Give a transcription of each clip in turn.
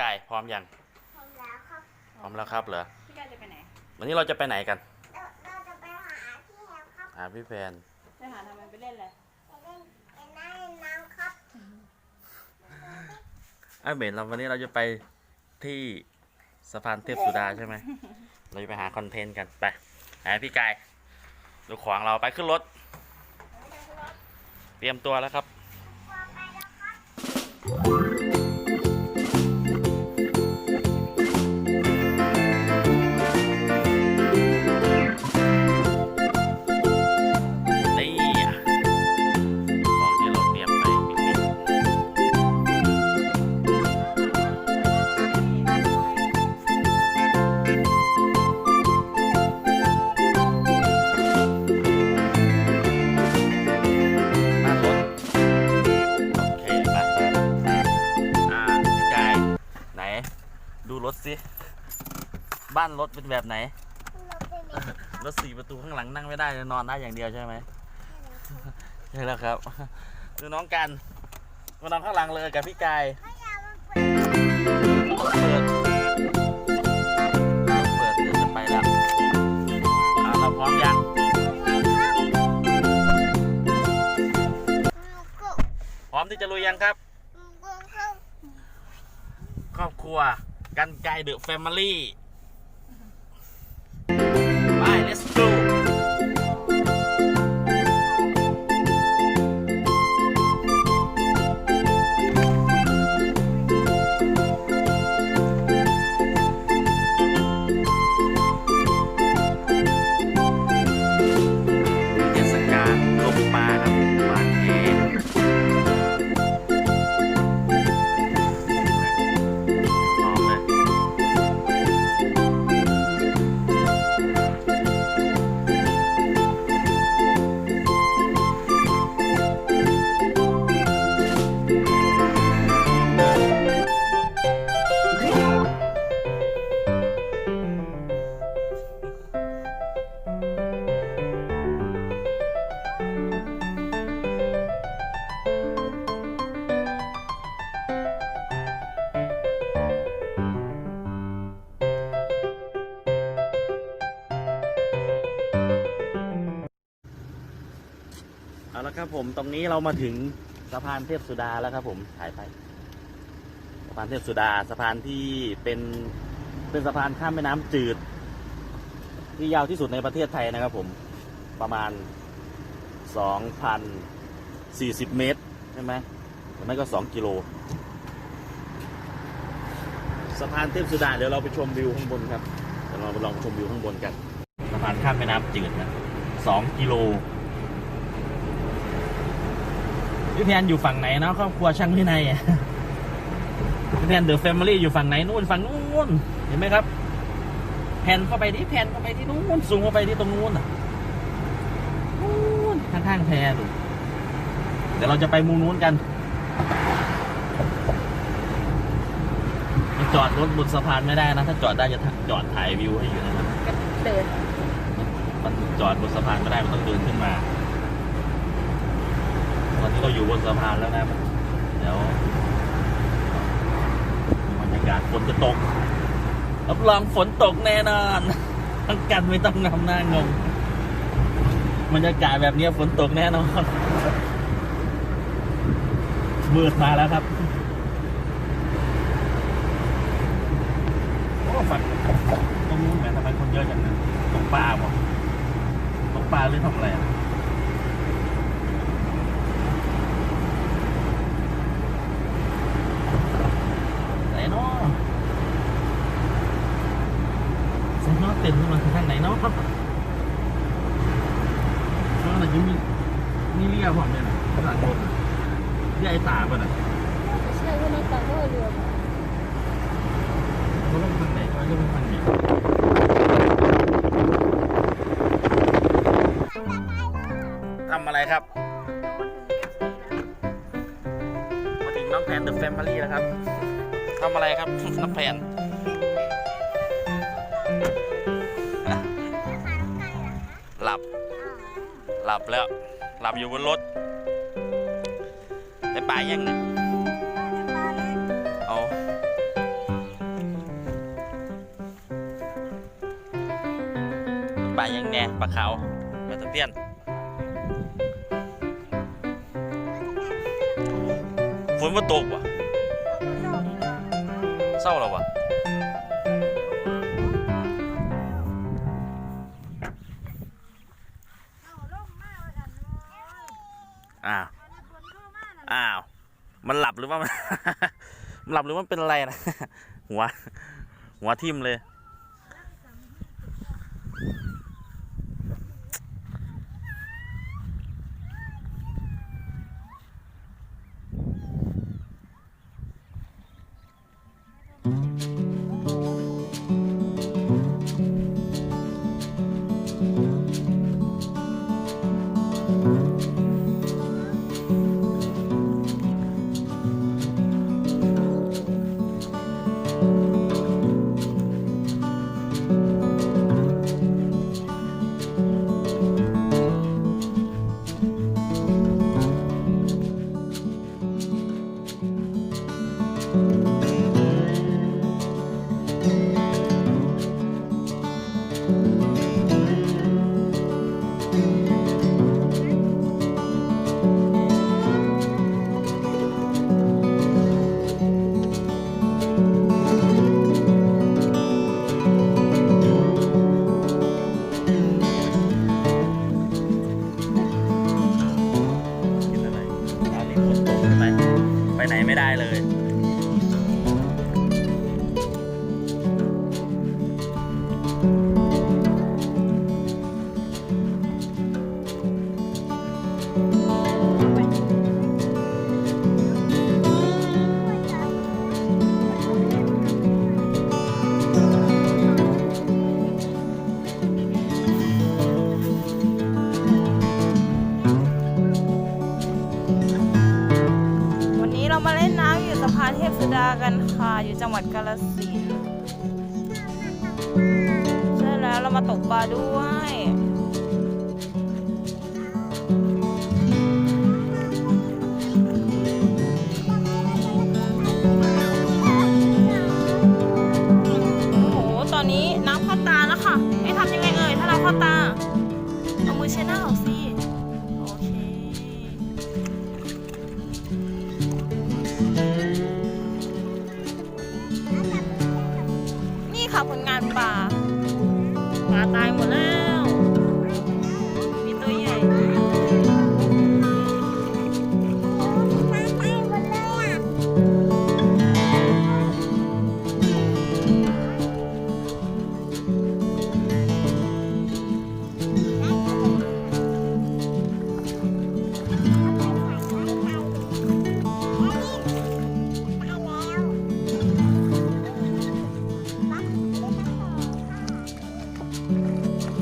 กายพร้อมยังพร้อมแล้วครับพร้อมแล้วครับเหรอพี่กายจะไปไหน วันนี้เราจะไปไหนกันเราเราจะไปหาพี่แฮมครับหาพี่แฟนไปหาทำไมไปเล่นเลยไปเล่นไปนั่งเล่นน้ำครับไอ้ยเบนเราวันนี้เราจะไปที่สะพานเทพสุดาใช่ไหมเราจะไปหาคอนเทนต์กันไปหาพี่กายดูขวางเราไปขึ้นรถ เตรียมตัวแล้วครับกลัวไปแล้วครับ บ้านรถเป็นแบบไหนเราเป็นเด็กรถสี่ประตูข้างหลังนั่งไม่ได้นอนได้อย่างเดียวใช่ไหมใช่แล้วครับดูน้องกันมานอนข้างหลังเลยกับพี่กายถ้าอยากมันเปิดเปิดเปิดเดี๋ยวจะไปแล้วอ่าเราพร้อมยังพร้อมที่จะลุยยังครับ ครอบครัวกันไกเดอะแฟมิลี่ เอาละครับผมตรงนี้เรามาถึงสะพานเทพสุดาแล้วครับผมถ่ายไป สะพานเทพสุดาสะพานที่เป็นเป็นสะพานข้ามแม่น้ำจืด ที่ยาวที่สุดในประเทศไทยนะครับผมประมาณ 2,040 เมตรใช่ไหมหรือไม่ก็ 2 กิโลสะพานเทพสุดาเดี๋ยวเราไปชมวิวข้างบนครับเดี๋ยวเราไปลองชมวิวข้างบนกันสะพานข้ามแม่น้ำจืดนะ2กิโล พี่แพนอยู่ฝั่งไหนเนาะครอบครัวช่างพี่นายอะพี่แพนเดอะแฟมิลี่อยู่ฝั่งไหนนู่นฝั่งนู้นเห็นไหมครับแพนเข้าไปดิแพนเข้าไปที่นู้นซูมเข้าไปที่ตรงนู้นอะนู้นข้างๆแพดูเดี๋ยวเราจะไปมุมนู้นกันจอดรถบนสะพานไม่ได้นะ ถ้าจอดได้จะจอดถ่ายวิวให้อยู่นะครับก็เดินมันจอดบนสะพานไม่ได้มันต้องเดินขึ้นมา ตอนนี้เราอยู่บนสะพานแล้วนะเดี๋ยวบรรยากาศฝนจะตกรับรองฝนตกแน่นอนทั้งกันไม่ต้องนำหน้างงบรรยากาศแบบนี้ฝนตกแน่นอนมืดมาแล้วครับโอ้ฝันตรงนู้นแหมทำไมคนเยอะจังนะตรงป่าบอกตรงป่าหรือทำอะไรอะไหนเนาะใส่เนอเต็มขึ้ นมาทางไหนเนาะเพราะอะไรจะมีนี่เรียกผมเนี่ยนะภาษาโบนเรียกไอ้ตาป่ะน่ะเชื่อว่าน้องตาก็เรือเขาต้องทางไหนเขาจะเป็นทางไหนทำอะไรครับ มาถึงน้องแพนเดอะแฟมิลี่แล้วครับทำอะไรครับน้องแพน ลับแล้ว หลับอยู่บนรถได้ปลายังเนี่เอาปลายังแน่ปลาขาวปลาตะเพี้ยนฝนมาตกวะเศร้าแล้ววะ อ้าว อ้าว มันหลับหรือว่ามัน มันหลับหรือว่ามันเป็นอะไรนะ หัว หัวทิ่มเลย ไหมไปไหนไม่ได้เลย สุดากันค่ะ อยู่จังหวัดกาฬสินธุ์ใช่แล้วเรามาตกปลาด้วย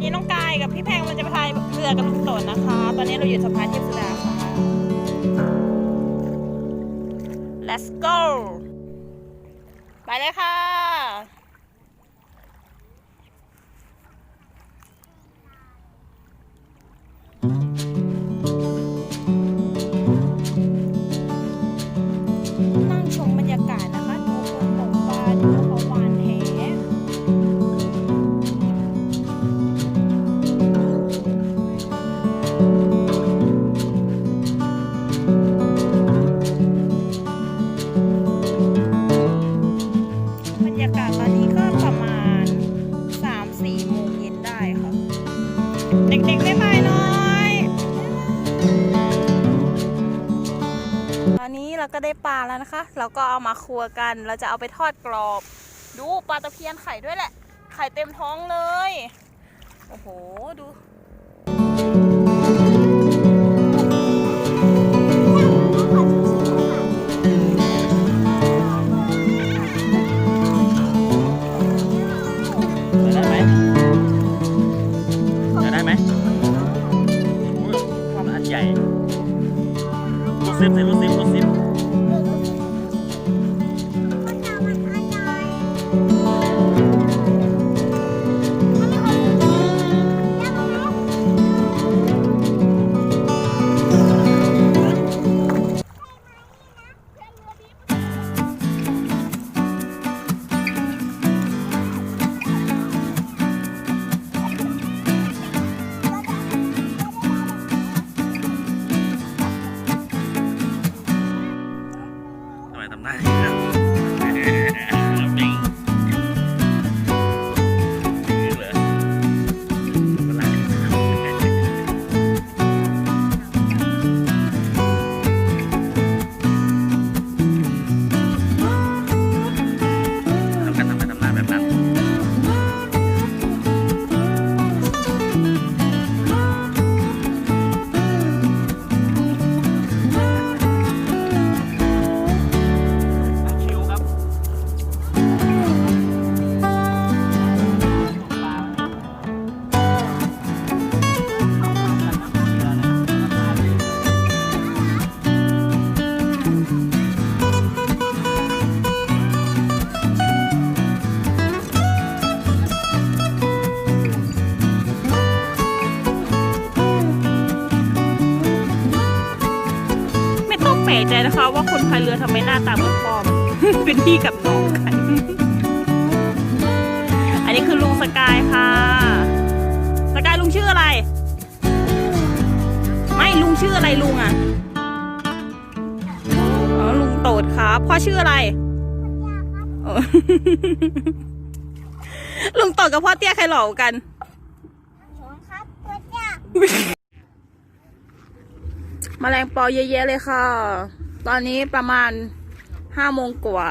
นี่น้องกายกับพี่แพงมันจะไปพายเรือกับพี่ตนนะคะ ตอนนี้เราอยู่สะพานเทพสุดาค่ะ let's go ไปเลยค่ะ นั่งชมบรรยากาศนะคะดูคนตกปลาดู อนนี้เราก็ได้ปลาแล้วนะคะ เราก็เอามาครัวกัน เราจะเอาไปทอดกรอบ ดูปลาตะเพียนไข่ด้วยแหละ ไข่เต็มท้องเลย โอ้โห ดู ตาเหมือนพ่อมันเป็นพี่กับน้องกัน อันนี้คือลุงสกายค่ะ สกายลุงชื่ออะไร ไม่ลุงชื่ออะไรลุงอะอ๋อลุงโตดครับพ่อชื่ออะไรเออลุงโตดกับพ่อเตี้ยใครหล่อกว่ากันผมครับตัวจ้ามแมลงปอเยอะแยะเลยค่ะ ตอนนี้ประมาณ ห้าโมงกว่า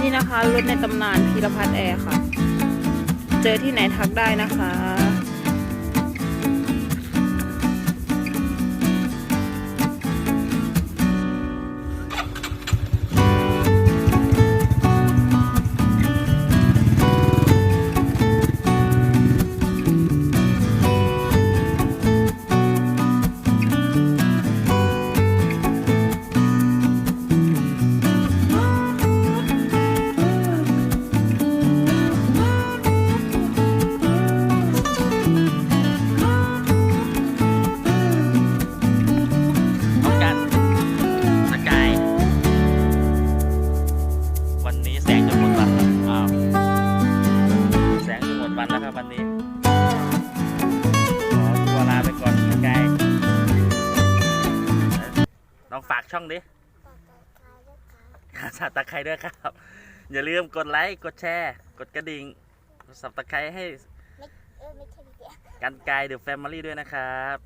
นี่นะคะรถในตำนานพีรพัฒน์แอร์ค่ะ เจอที่ไหนทักได้นะคะ ดิสับตะไคร้ด้วยครับ อย่าลืมกดไลค์ กดแชร์ กดกระดิ่ง สับตะไคร้ให้ไม่เออไม่ใช่พี่เดียกันกายเดอะแฟมิลี่ด้วยนะครับ